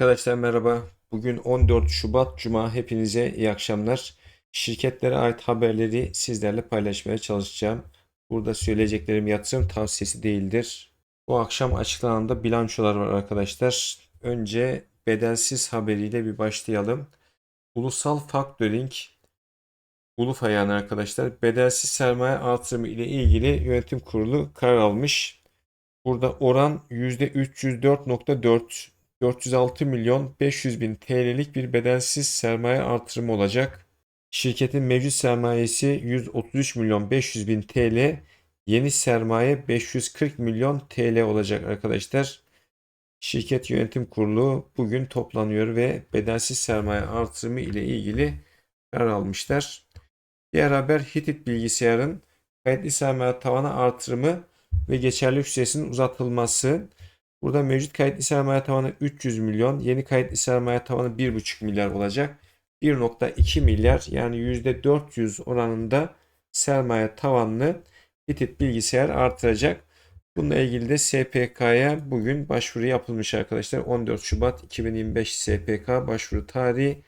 Arkadaşlar merhaba. Bugün 14 Şubat Cuma. Hepinize iyi akşamlar. Şirketlere ait haberleri sizlerle paylaşmaya çalışacağım. Burada söyleyeceklerim yatırım tavsiyesi değildir. Bu akşam açıklanan da bilançolar var arkadaşlar. Önce bedelsiz haberiyle bir başlayalım. Ulusal Factoring Ulufa yani arkadaşlar bedelsiz sermaye artırımı ile ilgili yönetim kurulu karar almış. Burada oran %304.4 406 milyon 500 bin TL'lik bir bedelsiz sermaye artırımı olacak. Şirketin mevcut sermayesi 133 milyon 500 bin TL, yeni sermaye 540 milyon TL olacak arkadaşlar. Şirket yönetim kurulu bugün toplanıyor ve bedelsiz sermaye artırımı ile ilgili karar almışlar. Diğer haber Hitit bilgisayarın kayıtlı sermaye tavanı artırımı ve geçerlilik süresinin uzatılması. Burada mevcut kayıtlı sermaye tavanı 300 milyon, yeni kayıtlı sermaye tavanı 1,5 milyar olacak. 1.2 milyar yani %400 oranında sermaye tavanını Hitit bilgisayar artıracak. Bununla ilgili de SPK'ya bugün başvuru yapılmış arkadaşlar. 14 Şubat 2025 SPK başvuru tarihi.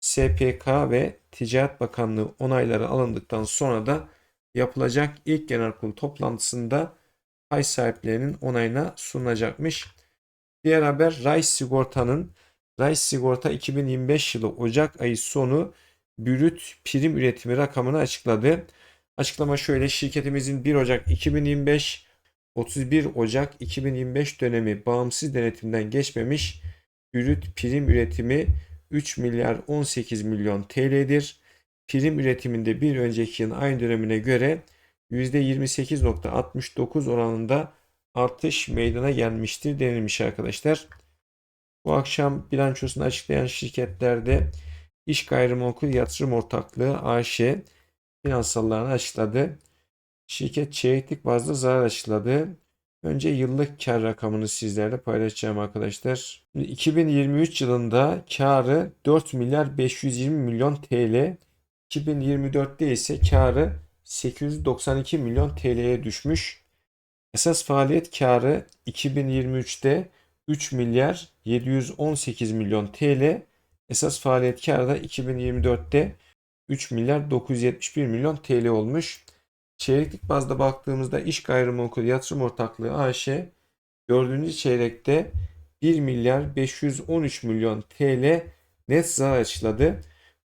SPK ve Ticaret Bakanlığı onayları alındıktan sonra da yapılacak ilk genel kurul toplantısında pay sahiplerinin onayına sunulacakmış. Diğer haber Rice Sigorta'nın Rice Sigorta 2025 yılı Ocak ayı sonu brüt prim üretimi rakamını açıkladı. Açıklama şöyle şirketimizin 1 Ocak 2025 31 Ocak 2025 dönemi bağımsız denetimden geçmemiş brüt prim üretimi 3 milyar 18 milyon TL'dir. Prim üretiminde bir önceki yılın aynı dönemine göre %28.69 oranında artış meydana gelmiştir denilmiş arkadaşlar. Bu akşam bilançosunu açıklayan şirketlerde İş Gayrimenkul Yatırım Ortaklığı AŞ finansallarını açıkladı. Şirket çeyreklik bazda zarar açıkladı. Önce yıllık kar rakamını sizlerle paylaşacağım arkadaşlar. 2023 yılında karı 4 milyar 520 milyon TL. 2024'te ise karı 892 milyon TL'ye düşmüş. Esas faaliyet karı 2023'te 3 milyar 718 milyon TL. Esas faaliyet karı da 2024'te 3 milyar 971 milyon TL olmuş. Çeyreklik bazda baktığımızda iş gayrimenkul yatırım ortaklığı AŞ 4. çeyrekte 1 milyar 513 milyon TL net zarar açıkladı.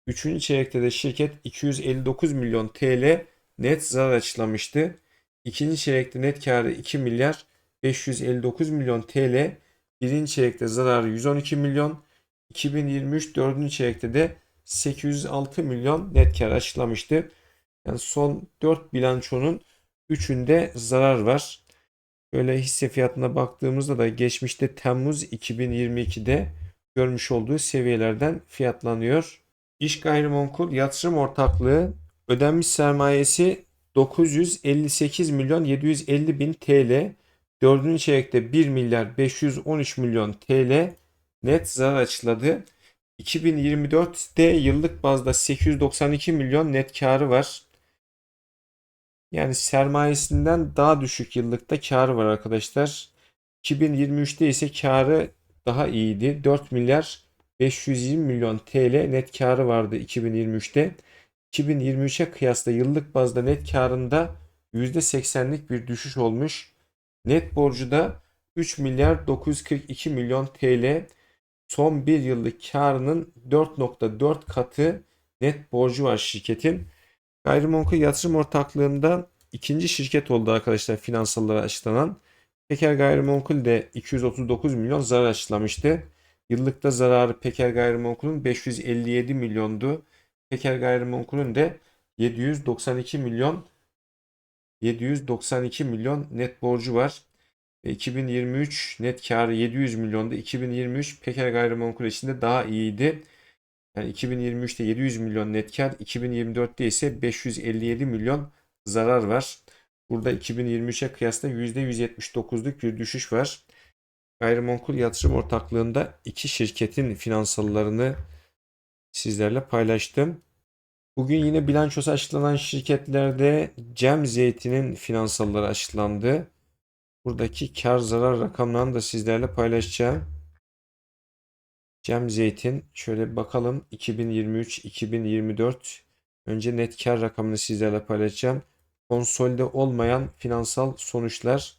3. çeyrekte de şirket 259 milyon TL net zarar açıklamıştı. İkinci çeyrekte net karı 2 milyar 559 milyon TL. Birinci çeyrekte zararı 112 milyon. 2023 dördüncü çeyrekte de 806 milyon net kar açıklamıştı. Yani son 4 bilançonun 3'ünde zarar var. Böyle hisse fiyatına baktığımızda da geçmişte Temmuz 2022'de görmüş olduğu seviyelerden fiyatlanıyor. İş gayrimenkul yatırım ortaklığı ödenmiş sermayesi 958 milyon 750 bin TL. Dördüncü çeyrekte 1 milyar 513 milyon TL net zarar açıkladı. 2024'te yıllık bazda 892 milyon net karı var. Yani sermayesinden daha düşük yıllıkta karı var arkadaşlar. 2023'te ise karı daha iyiydi. 4 milyar 520 milyon TL net karı vardı 2023'te. 2023'e kıyasla yıllık bazda net karında %80'lik bir düşüş olmuş. Net borcu da 3 milyar 942 milyon TL. Son bir yıllık karının 4.4 katı net borcu var şirketin. Gayrimenkul yatırım ortaklığında ikinci şirket oldu arkadaşlar finansallara açıklanan. Peker Gayrimenkul de 239 milyon zarar açıklamıştı. Yıllıkta zararı Peker Gayrimenkul'ün 557 milyondu. Peker Gayrimenkul'ün de 792 milyon 792 milyon net borcu var. 2023 net karı 700 milyonda. 2023 Peker Gayrimenkul içinde daha iyiydi. Yani 2023'te 700 milyon net kar, 2024'te ise 557 milyon zarar var. Burada 2023'e kıyasla %179'luk bir düşüş var. Gayrimenkul yatırım ortaklığında iki şirketin finansallarını sizlerle paylaştım. Bugün yine bilançosu açıklanan şirketlerde Cem Zeytin'in finansalları açıklandı. Buradaki kar zarar rakamlarını da sizlerle paylaşacağım. Cem Zeytin şöyle bakalım 2023 2024 önce net kar rakamını sizlerle paylaşacağım. Konsolde olmayan finansal sonuçlar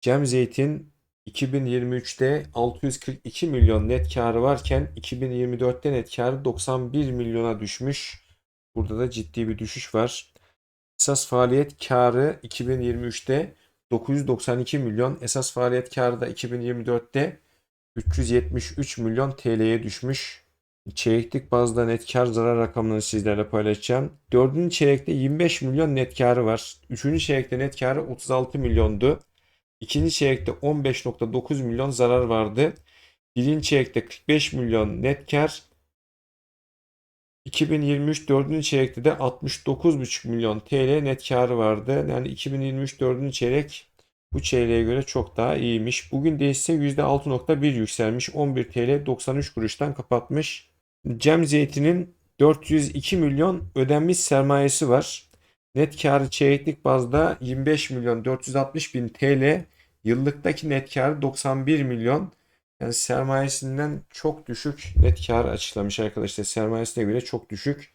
Cem Zeytin 2023'te 642 milyon net karı varken 2024'te net karı 91 milyona düşmüş. Burada da ciddi bir düşüş var. Esas faaliyet karı 2023'te 992 milyon. Esas faaliyet karı da 2024'te 373 milyon TL'ye düşmüş. Çeyreklik bazda net kar zarar rakamlarını sizlerle paylaşacağım. Dördüncü çeyrekte 25 milyon net karı var. Üçüncü çeyrekte net karı 36 milyondu. İkinci çeyrekte 15.9 milyon zarar vardı. Birinci çeyrekte 45 milyon net kar. 2023 dördüncü çeyrekte de 69,5 milyon TL net karı vardı. Yani 2023 dördüncü çeyrek bu çeyreğe göre çok daha iyiymiş. Bugün de ise %6.1 yükselmiş. 11 TL 93 kuruştan kapatmış. Cem Zeytin'in 402 milyon ödenmiş sermayesi var. Net karı çeyreklik bazda 25 milyon 460 bin TL. Yıllıktaki net karı 91 milyon. Yani sermayesinden çok düşük net karı açıklamış arkadaşlar. Sermayesine göre çok düşük.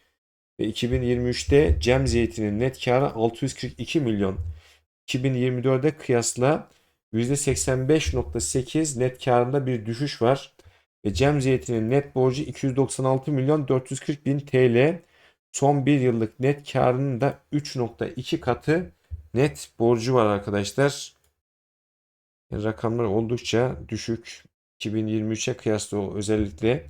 Ve 2023'te Cem Zeytin'in net karı 642 milyon. 2024'e kıyasla %85.8 net karında bir düşüş var. Ve Cem Zeytin'in net borcu 296 milyon 440 bin TL. Son bir yıllık net karının da 3.2 katı net borcu var arkadaşlar. Yani rakamlar oldukça düşük. 2023'e kıyasla özellikle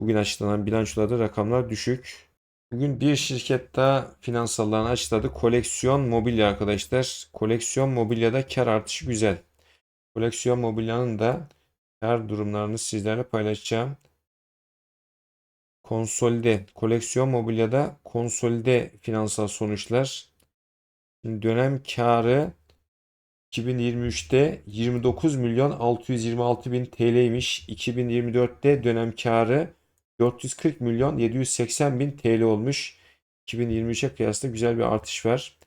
bugün açıklanan bilançolarda rakamlar düşük. Bugün bir şirket daha finansallarını açıkladı. Koleksiyon mobilya arkadaşlar. Koleksiyon mobilyada kar artışı güzel. Koleksiyon mobilyanın da kar durumlarını sizlerle paylaşacağım. Konsolide. Koleksiyon mobilyada konsolide finansal sonuçlar. Şimdi dönem karı 2023'te 29 milyon 626 bin TL'ymiş. 2024'te dönem karı 440 milyon 780 bin TL olmuş. 2023'e kıyasla güzel bir artış var.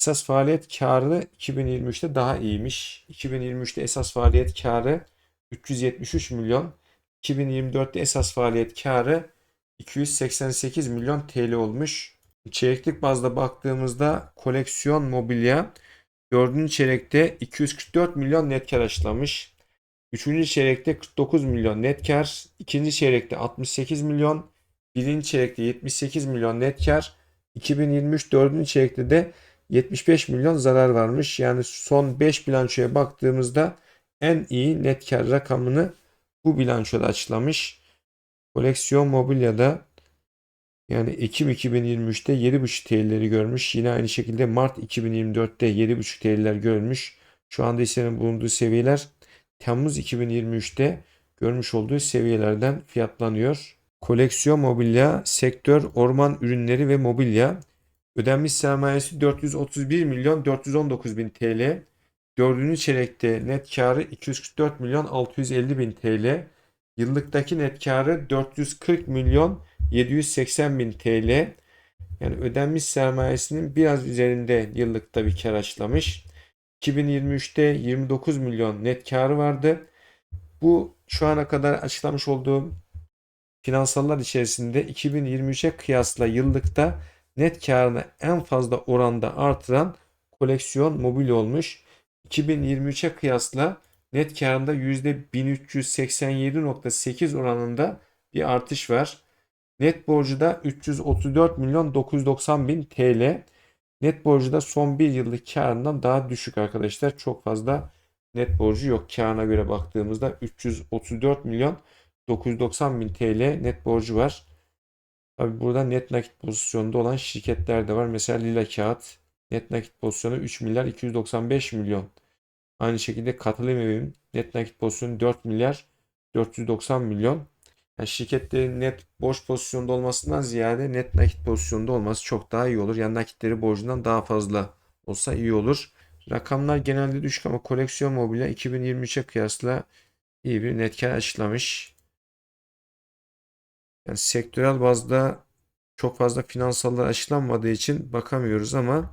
Esas faaliyet karı 2023'te daha iyiymiş. 2023'te esas faaliyet karı 373 milyon. 2024'te esas faaliyet karı 288 milyon TL olmuş. Çeyreklik bazda baktığımızda koleksiyon mobilya 4. çeyrekte 244 milyon net kar açıklamış. 3. çeyrekte 49 milyon net kar, 2. çeyrekte 68 milyon, 1. çeyrekte 78 milyon net kar, 2023 4. çeyrekte de 75 milyon zarar varmış. Yani son 5 bilançoya baktığımızda en iyi net kar rakamını bu bilançoda açıklamış. Koleksiyon mobilyada yani Ekim 2023'te 7,5 TL'leri görmüş. Yine aynı şekilde Mart 2024'te 7,5 TL'ler görmüş. Şu anda hissenin bulunduğu seviyeler Temmuz 2023'te görmüş olduğu seviyelerden fiyatlanıyor. Koleksiyon mobilya, sektör, orman ürünleri ve mobilya. Ödenmiş sermayesi 431 milyon 419 bin TL. Dördüncü çeyrekte net karı 244 milyon 650 bin TL. Yıllıktaki net karı 440 milyon 780 bin TL. Yani ödenmiş sermayesinin biraz üzerinde yıllıkta bir kar açıklamış. 2023'te 29 milyon net karı vardı. Bu şu ana kadar açıklamış olduğum finansallar içerisinde 2023'e kıyasla yıllıkta net karını en fazla oranda artıran koleksiyon mobil olmuş. 2023'e kıyasla net karında %1387.8 oranında bir artış var. Net borcu da 334 milyon 990 bin TL. Net borcu da son bir yıllık karından daha düşük arkadaşlar. Çok fazla net borcu yok. Karına göre baktığımızda 334 milyon 990 bin TL net borcu var. Tabi burada net nakit pozisyonda olan şirketler de var. Mesela Lila Kağıt net nakit pozisyonu 3 milyar 295 milyon. Aynı şekilde katılım evim net nakit pozisyonu 4 milyar 490 milyon. Yani şirketlerin net borç pozisyonda olmasından ziyade net nakit pozisyonda olması çok daha iyi olur. Yani nakitleri borcundan daha fazla olsa iyi olur. Rakamlar genelde düşük ama koleksiyon mobilya 2023'e kıyasla iyi bir net kar açıklamış. Yani sektörel bazda çok fazla finansallar açıklanmadığı için bakamıyoruz ama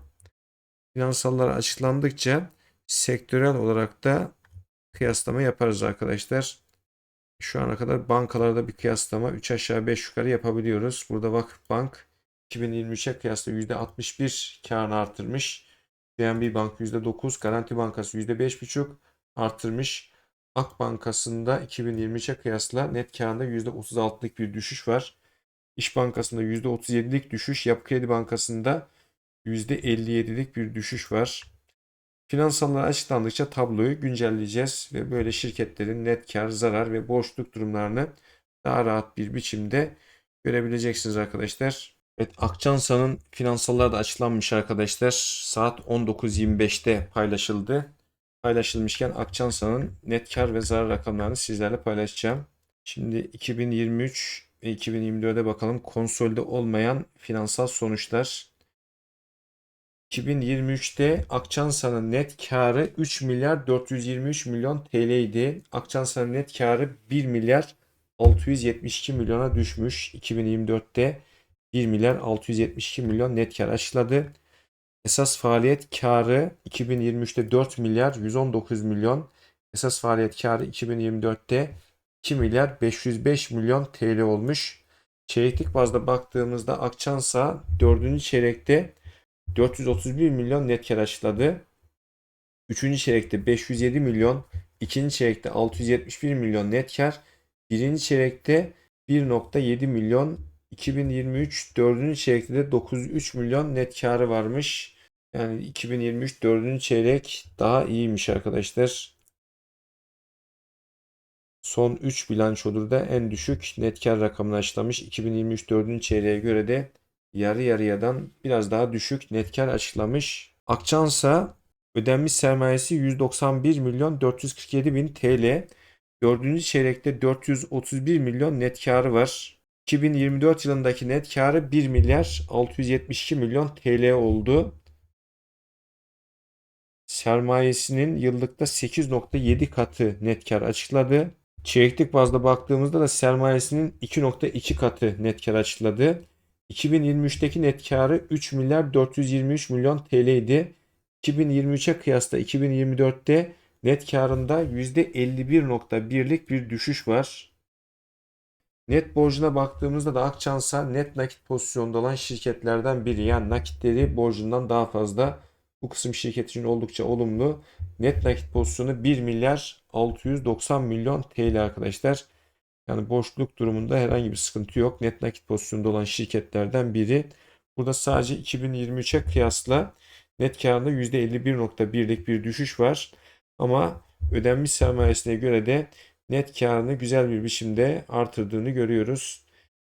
finansallar açıklandıkça sektörel olarak da kıyaslama yaparız arkadaşlar. Şu ana kadar bankalarda bir kıyaslama 3 aşağı 5 yukarı yapabiliyoruz. Burada Vakıfbank 2023'e kıyasla %61 karını artırmış. DNB Bank %9, Garanti Bankası %5,5 artırmış. Ak Bankası'nda 2023'e kıyasla net karında %36'lık bir düşüş var. İş Bankası'nda %37'lik düşüş, Yapı Kredi Bankası'nda %57'lik bir düşüş var. Finansallar açıklandıkça tabloyu güncelleyeceğiz ve böyle şirketlerin net kar, zarar ve borçluk durumlarını daha rahat bir biçimde görebileceksiniz arkadaşlar. Evet, Akçansa'nın finansalları da açıklanmış arkadaşlar. Saat 19.25'te paylaşıldı. Paylaşılmışken Akçansa'nın net kar ve zarar rakamlarını sizlerle paylaşacağım. Şimdi 2023 ve 2024'e bakalım konsolde olmayan finansal sonuçlar. 2023'te Akçansa'nın net karı 3 milyar 423 milyon TL idi. Akçansa'nın net karı 1 milyar 672 milyona düşmüş. 2024'te 1 milyar 672 milyon net kar açıkladı. Esas faaliyet karı 2023'te 4 milyar 119 milyon. Esas faaliyet karı 2024'te 2 milyar 505 milyon TL olmuş. Çeyreklik bazda baktığımızda Akçansa 4. çeyrekte 431 milyon net kar açıkladı. 3. çeyrekte 507 milyon, 2. çeyrekte 671 milyon net kar, 1. çeyrekte 1.7 milyon, 2023 4. çeyrekte de 903 milyon net karı varmış. Yani 2023 4. çeyrek daha iyiymiş arkadaşlar. Son 3 bilançodur da en düşük net kar rakamını açıklamış. 2023 4. çeyreğe göre de yarı yarıyadan biraz daha düşük net kar açıklamış. Akçansa ödenmiş sermayesi 191 milyon 447 bin TL. 4. çeyrekte 431 milyon net karı var. 2024 yılındaki net karı 1 milyar 672 milyon TL oldu. Sermayesinin yıllıkta 8.7 katı net kar açıkladı. Çeyreklik bazda baktığımızda da sermayesinin 2.2 katı net kar açıkladı. 2023'teki net karı 3 milyar 423 milyon TL idi. 2023'e kıyasla 2024'te net karında %51.1'lik bir düşüş var. Net borcuna baktığımızda da Akçansa net nakit pozisyonda olan şirketlerden biri. Yani nakitleri borcundan daha fazla. Bu kısım şirket için oldukça olumlu. Net nakit pozisyonu 1 milyar 690 milyon TL arkadaşlar. Yani borçluluk durumunda herhangi bir sıkıntı yok. Net nakit pozisyonda olan şirketlerden biri. Burada sadece 2023'e kıyasla net karında %51.1'lik bir düşüş var. Ama ödenmiş sermayesine göre de net karını güzel bir biçimde artırdığını görüyoruz.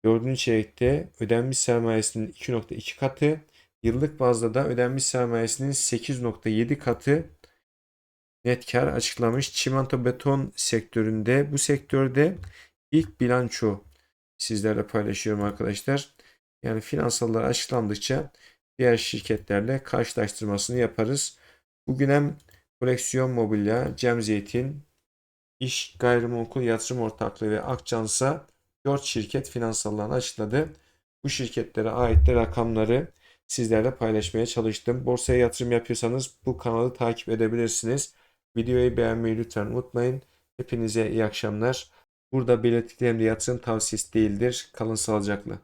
Dördüncü çeyrekte ödenmiş sermayesinin 2.2 katı, yıllık bazda da ödenmiş sermayesinin 8.7 katı net kar açıklamış. Çimento beton sektöründe bu sektörde ilk bilanço sizlerle paylaşıyorum arkadaşlar. Yani finansallar açıklandıkça diğer şirketlerle karşılaştırmasını yaparız. Bugün hem Koleksiyon Mobilya, Cem Zeytin, İş Gayrimenkul Yatırım Ortaklığı ve Akçansa 4 şirket finansallarını açıkladı. Bu şirketlere ait de rakamları sizlerle paylaşmaya çalıştım. Borsaya yatırım yapıyorsanız bu kanalı takip edebilirsiniz. Videoyu beğenmeyi lütfen unutmayın. Hepinize iyi akşamlar. Burada belirttiklerim de yatırım tavsiyesi değildir. Kalın sağlıcakla.